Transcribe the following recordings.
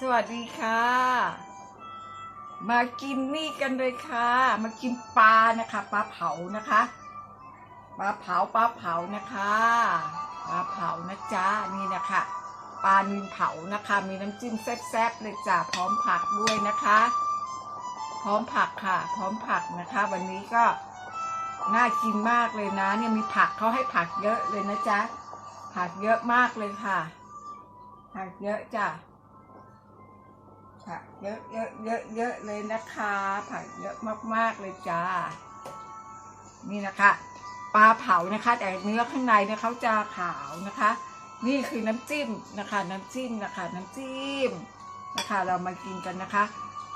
สวัสดีค่ะ มากินนี่กันเลยค่ะ มากินปลานะคะ ปลาเผานะคะ ปลาเผาปลาเผานะคะ ปลาเผานะจ๊ะนี่นะคะ ปลานิลเผานะคะ มีน้ำจิ้มแซ่บๆเลยจ้ะพร้อมผักด้วยนะคะ พร้อมผักค่ะ พร้อมผักนะคะ วันนี้ก็น่ากินมากเลยนะเนี่ยมีผักเขาให้ผักเยอะเลยนะจ๊ะผักเยอะมากเลยค่ะ ผักเยอะจ้ะ ผักเยอะเยอะเยอะเยอะเลยนะคะ ผักเยอะมากๆเลยจ้า นี่นะคะ ปลาเผานะคะ แต่เนื้อข้างในเนี่ยเขาจะขาวนะคะ นี่คือน้ำจิ้มนะคะ น้ำจิ้มนะคะ น้ำจิ้มนะคะ เรามากินกันนะคะ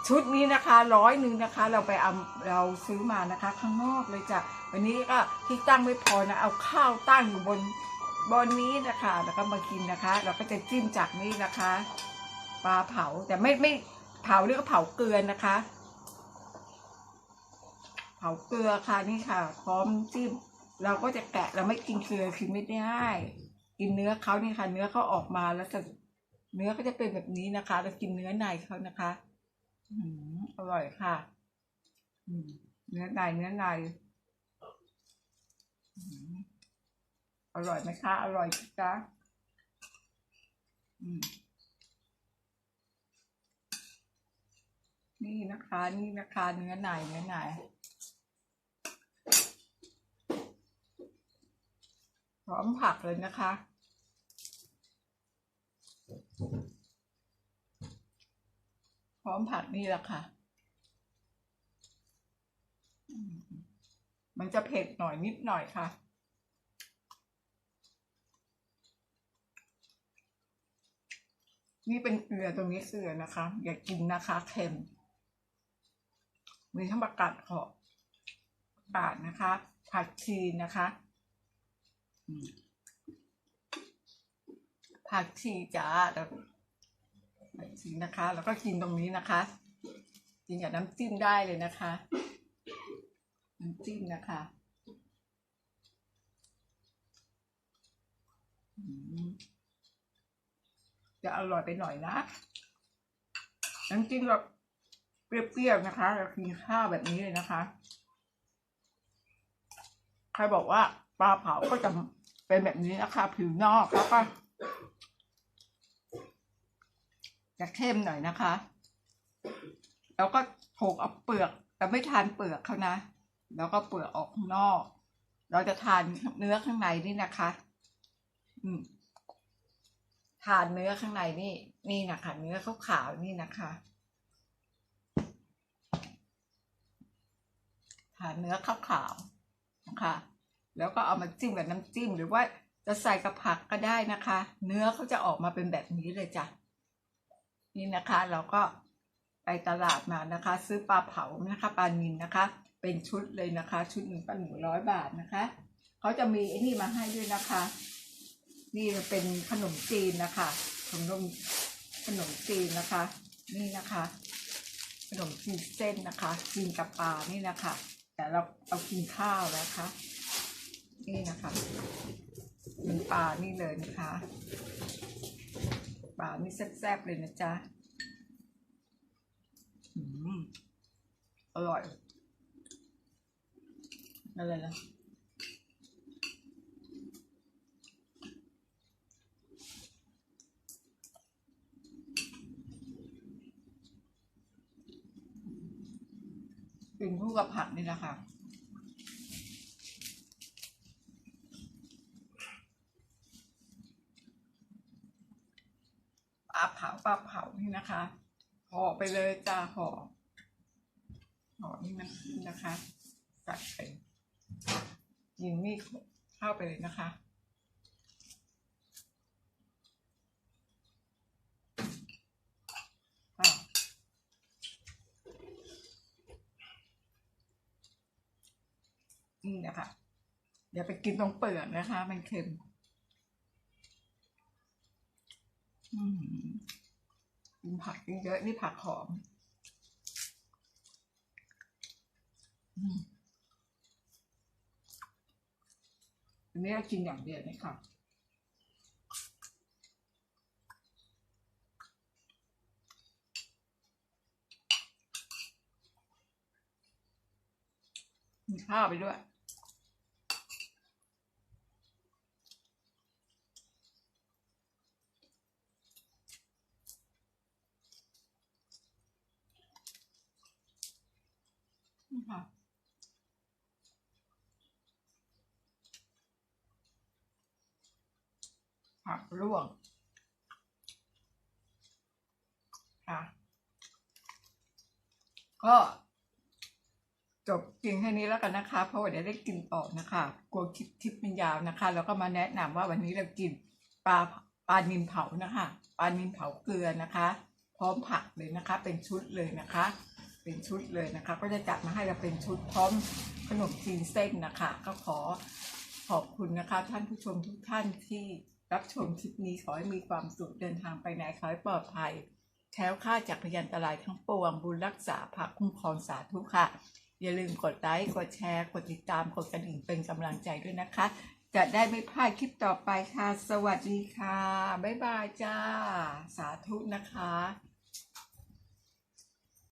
ชุดนี้นะคะร้อยหนึ่งนะคะ เราไปเอาเราซื้อมานะคะ ข้างนอกเลยจ้ะวันนี้ก็ที่ตั้งไม่พอนะเอาข้าวตั้งอยู่บนบนนี้นะคะ แล้วก็มากินนะคะ เราก็จะจิ้มจากนี้นะคะ ปลาเผาแต่ไม่ไม่เผาเรียกว่าเผาเกลือนะคะ เผาเกลือค่ะนี่ค่ะ พร้อมจิ้มเราก็จะแกะเราไม่กินเกลือคือไม่ได้ กินเนื้อเขานี่ค่ะ เนื้อเขาออกมาแล้วจะเนื้อก็จะเป็นแบบนี้นะคะ เรากินเนื้อในเขานะคะอืมอร่อยค่ะอืมเนื้อในเนื้อในอืมอร่อยไหมคะ อร่อยจ้ะอืม นี่นะคะ นี่นะคะเนื้อในเนื้อในพร้อมผักเลยนะคะ พร้อมผักนี่แหละค่ะ มันจะเผ็ดหน่อยนิดหน่อยค่ะนี่เป็นเกลือตรงนี้เกลือนะคะ อย่ากินนะคะเค็ม มีทั้งประกาศขอบประกาศนะคะผักชีนะคะผักชีจ้าแล้วผักชีนะคะ แล้วก็กินตรงนี้นะคะ กินกับน้ำจิ้มได้เลยนะคะ น้ำจิ้มนะคะจะอร่อยไปหน่อยนะน้ำจิ้มแบบ เปรี้ยวๆนะคะเรากินข้าวแบบนี้เลยนะคะ ใครบอกว่าปลาเผาก็จะเป็นแบบนี้นะคะ ผิวนอกแล้วก็จะเข้มหน่อยนะคะ แล้วก็โขกเอาเปลือกแต่ไม่ทานเปลือกเขานะ แล้วก็เปลือกออกข้างนอก เราจะทานเนื้อข้างในนี่นะคะ อืมทานเนื้อข้างในนี่ นี่นะคะ เนื้อขาวๆนี่นะคะ ทาเนื้อขาวๆนะคะ แล้วก็เอามาจิ้มกับน้ำจิ้ม หรือว่าจะใส่กับผักก็ได้นะคะ เนื้อเขาจะออกมาเป็นแบบนี้เลยจ้ะนี่นะคะ เราก็ไปตลาดมานะคะ ซื้อปลาเผานะคะปลานิลนะคะ เป็นชุดเลยนะคะ ชุดหนึ่งก็หนึ่งร้อยบาทนะคะเขาจะมีไอ้นี่มาให้ด้วยนะคะ นี่เป็นขนมจีนนะคะขนมขนมจีนนะคะ นี่นะคะ ขนมจีนเส้นนะคะกินกับปลานี่นะคะ แต่เราเอากินข้าวนะคะ นี่นะคะกินปลานี่เลยนะคะปลานี่แซ่บๆเลยนะจ๊ะอืมอร่อย อะไรล่ะ เป็นคู่กับผักนี่แหละค่ะ ปลาเผาปลาเผานี่นะคะห่อไปเลยจ้าห่อห่อนี่มันขึ้นนะคะกัดไปยิงนี่เข้าไปเลยนะคะ นี่นะคะ เดี๋ยวไปกินตรงเปลือกนะคะ มันเค็มกินผักเยอะนี่ผักหอมอันนี้กินอย่างเดียวนี่ค่ะมีข้าวไปด้วย ค่ะผักลวกค่ะ ก็จบกินแค่นี้แล้วกันนะคะ เพราะว่าเดี๋ยวได้กินต่อนะคะ กลัวคลิปทิปมันยาวนะคะ แล้วก็มาแนะนำว่าวันนี้เรากินปลาปลานินเผานะคะ ปลานินเผาเกลือนะคะ พร้อมผักเลยนะคะ เป็นชุดเลยนะคะ เป็นชุดเลยนะคะ ก็จะจัดมาให้เราเป็นชุดพร้อมขนมจีนเส้นนะคะ ก็ขอขอบคุณนะคะ ท่านผู้ชมทุกท่านที่รับชมคลิปนี้ขอให้มีความสุขเดินทางไปไหนขอให้ปลอดภัยแคล้วคลาดจากพยันตรายทั้งปวงบุญรักษาผักคุ้มครองสาธุค่ะ อย่าลืมกดไลค์กดแชร์ กดติดตามกดกระดิ่งเป็นกำลังใจด้วยนะคะ จะได้ไม่พลาดคลิปต่อไปค่ะ สวัสดีค่ะ บ๊ายบายจ้า สาธุนะคะ